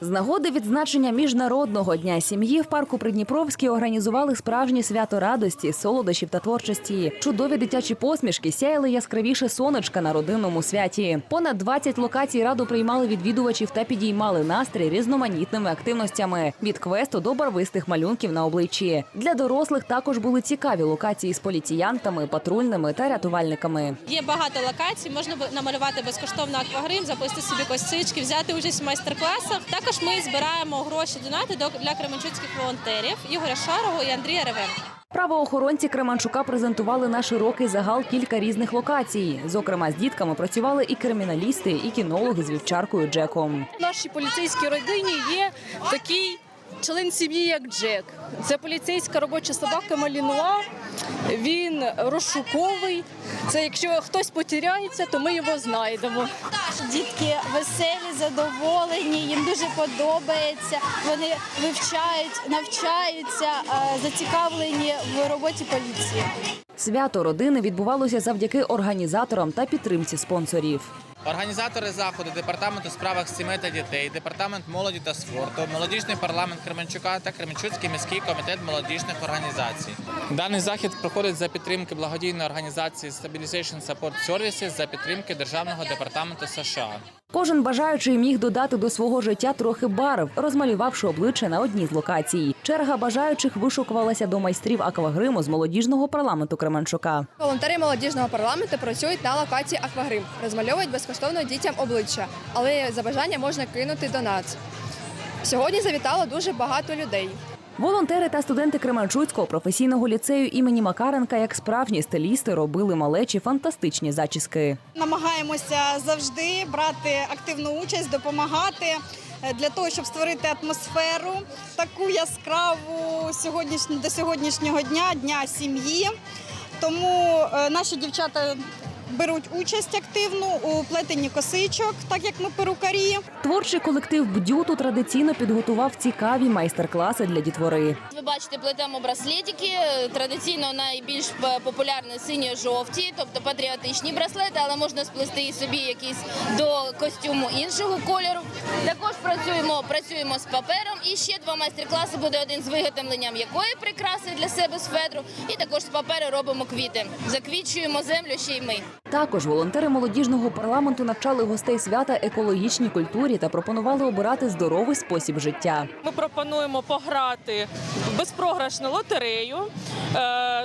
З нагоди відзначення міжнародного дня сім'ї в парку Придніпровський організували справжнє свято радості, солодощів та творчості. Чудові дитячі посмішки сяяли яскравіше сонечка на родинному святі. Понад 20 локацій раду приймали відвідувачів та підіймали настрій різноманітними активностями від квесту до барвистих малюнків на обличчі. Для дорослих також були цікаві локації з поліціянтами, патрульними та рятувальниками. Є багато локацій, можна намалювати безкоштовно аквагрим, запустити собі косички, взяти участь в майстер-класах. Також ми збираємо гроші донати до- для кременчуцьких волонтерів Ігоря Шарого і Андрія Ревенка. Правоохоронці Кременчука презентували на широкий загал кілька різних локацій. Зокрема, з дітками працювали і криміналісти, і кінологи з вівчаркою Джеком. В нашій поліцейській родині є такий член сім'ї, як Джек. Це поліцейська робоча собака Малінуа. Він розшуковий. Це якщо хтось потеряється, то ми його знайдемо. Дітки веселі, задоволені, їм дуже подобається. Вони вивчають, навчаються, е, зацікавлені в роботі поліції. Свято родини відбувалося завдяки організаторам та підтримці спонсорів. Організатори заходу департамент у справах сімей та дітей, департамент молоді та спорту, молодіжний парламент Кременчука та Кременчуцький міський комітет молодіжних організацій. Даний захід проходить за підтримки благодійної організації Stabilization Support Services за підтримки Державного департаменту США. Кожен бажаючий міг додати до свого життя трохи барв, розмалювавши обличчя на одній з локацій. Черга бажаючих вишукувалася до майстрів аквагриму з молодіжного парламенту Кременчука. Волонтери молодіжного парламенту працюють на локації аквагрим, розмальовують безкоштовно дітям обличчя, але за бажання можна кинути донат. Сьогодні завітало дуже багато людей. Волонтери та студенти Кременчуцького професійного ліцею імені Макаренка, як справжні стилісти, робили малечі фантастичні зачіски. Намагаємося завжди брати активну участь, допомагати е, для того, щоб створити атмосферу таку яскраву сьогоднішню до сьогоднішнього дня, дня сім'ї. Тому е, наші дівчата беруть участь активну у плетенні косичок, так як ми перукарі. Творчий колектив Бдюту традиційно підготував цікаві майстер-класи для дітвори. Ви бачите, плетемо браслетики. Традиційно найбільш популярні синьо-жовті, тобто патріотичні браслети, але можна сплести і собі якісь до костюму іншого кольору. Також працюємо, працюємо з папером. І ще два майстер-класи буде один з виготовленням якої прикраси для себе з федру. І також з паперу робимо квіти. Заквічуємо землю ще й ми. Також волонтери молодіжного парламенту навчали гостей свята екологічній культурі та пропонували обирати здоровий спосіб життя. Ми пропонуємо пограти безпрограшну лотерею,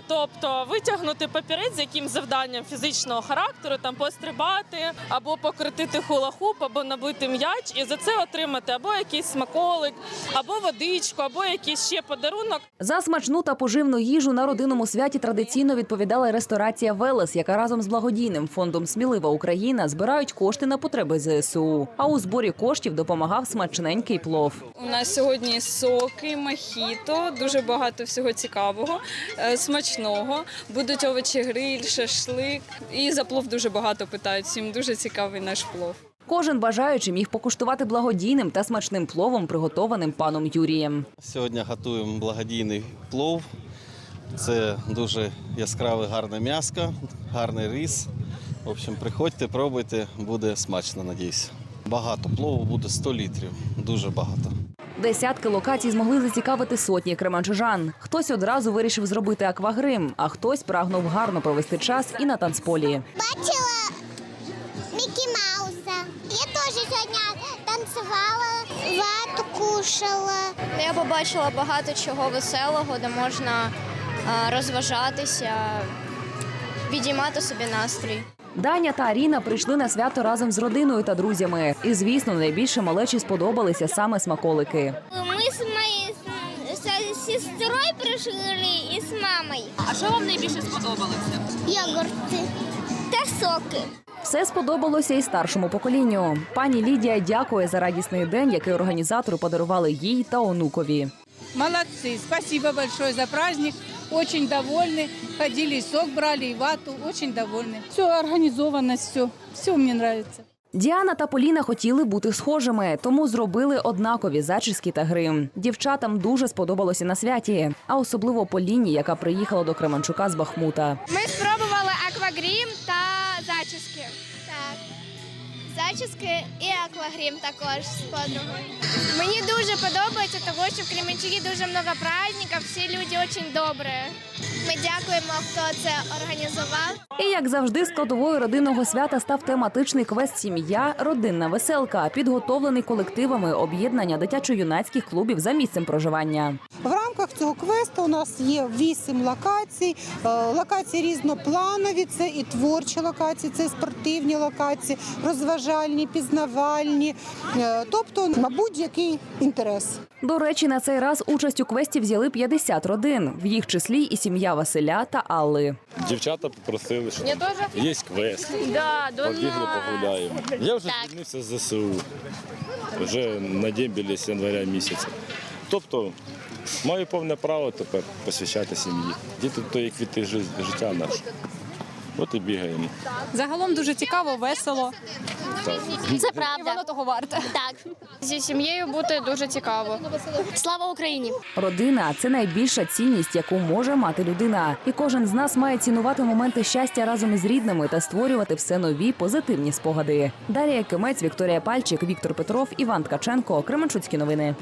тобто витягнути папірець з яким завданням фізичного характеру, там пострибати або покрутити хула-хуп, або набити м'яч, і за це отримати або якийсь смаколик, або водичку, або якийсь ще подарунок. За смачну та поживну їжу на родинному святі традиційно відповідала ресторація Велес, яка разом з благодійним фондом Смілива Україна збирають кошти на потреби ЗСУ. А у зборі коштів допомагав смачненький плов. У нас сьогодні соки, мохіто, дуже багато всього цікавого, е, смачного. Будуть овочі гриль, шашлик. І за плов дуже багато питають. Всім дуже цікавий наш плов. Кожен бажаючий міг покуштувати благодійним та смачним пловом, приготованим паном Юрієм. Сьогодні готуємо благодійний плов. Це дуже яскраве гарне м'яско, гарний рис. В общем, приходьте, пробуйте, буде смачно, надіюсь. Багато плову буде 100 літрів, дуже багато. Десятки локацій змогли зацікавити сотні кременчужан. Хтось одразу вирішив зробити аквагрим, а хтось прагнув гарно провести час і на танцполі. Бачила Мікі Мауса. Я теж сьогодні танцювала, вату кушала. Я побачила багато чого веселого, де можна е, розважатися, підіймати собі настрій. Даня та Аріна прийшли на свято разом з родиною та друзями. І звісно, найбільше малечі сподобалися саме смаколики. Ми з моєю сестрою прийшли і з мамою. А що вам найбільше сподобалося? Йогурти та соки. Все сподобалося і старшому поколінню. Пані Лідія дякує за радісний день, який організатори подарували їй та онукові. Молодцы, спасибо большое за праздник. Очень довольны. Ходили, и сок брали, и вату. Очень довольны. Все организовано, все. Все мне нравится. Діана та Поліна хотіли бути схожими, тому зробили однакові зачіски та грим. Дівчатам дуже сподобалося на святі, а особливо Поліні, яка приїхала до Кременчука з Бахмута. Ми спробували аквагрім та зачіски. І аквагрім також з подругою. Мені дуже подобається, тому що в Кременчугі дуже багато праздників, всі люди дуже добрі. Ми дякуємо, хто це організував. І як завжди, складовою родинного свята став тематичний квест Сім'я Родинна веселка, підготовлений колективами об'єднання дитячо-юнацьких клубів за місцем проживання. Рамках цього квесту у нас є вісім локацій. Е, Локації різнопланові, це і творчі локації, це і спортивні локації, розважальні, пізнавальні, е, тобто на будь-який інтерес. До речі, на цей раз участь у квесті взяли 50 родин, в їх числі і сім'я Василя та Алли. Дівчата попросили, що є квест. Побігли, погуляємо. Я вже звільнився з ЗСУ. Вже на дембілі з января місяця. Тобто маю повне право тепер посвящати сім'ї. Діти то є квіти жи- життя наше. От і бігаємо. Загалом дуже цікаво, весело. Так. Це правда. Воно того варте. Так. Зі сім'єю бути дуже цікаво. Слава Україні! Родина це найбільша цінність, яку може мати людина. І кожен з нас має цінувати моменти щастя разом із рідними та створювати все нові позитивні спогади. Дар'я Кимець, Вікторія Пальчик, Віктор Петров, Іван Ткаченко, Кременчуцькі новини.